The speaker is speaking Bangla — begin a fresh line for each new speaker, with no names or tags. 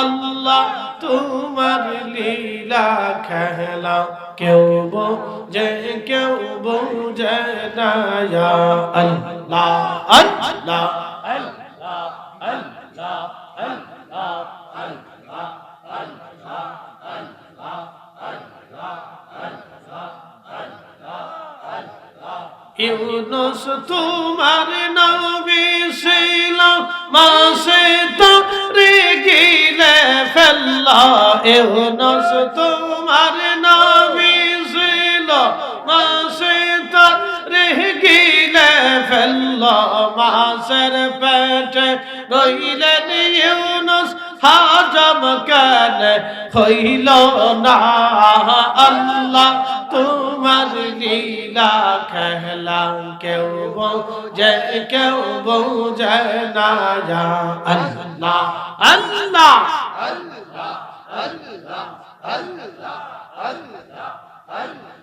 আল্লাহ, তোমার লীলা খেলা কেউ বোঝে কেউ বোঝে না, ইয়া আল্লাহ আল্লাহ, ইউনুস তোমার নবী ছিল, মাসে তো গিলে ফেল্লা ইউনুস তোমার নবী ছিল। মাসে তো গিলে ফেল্লা মাসের পেটে রইলেন ইউনুস হাজম কেন, হইল না আল্লাহ। তোমার লীলা খেলা কেউ বোঝে কেউ বোঝে না যা আল্লাহ আল্লাহ
আল্লাহ আল্লাহ Allah, Allah, Allah.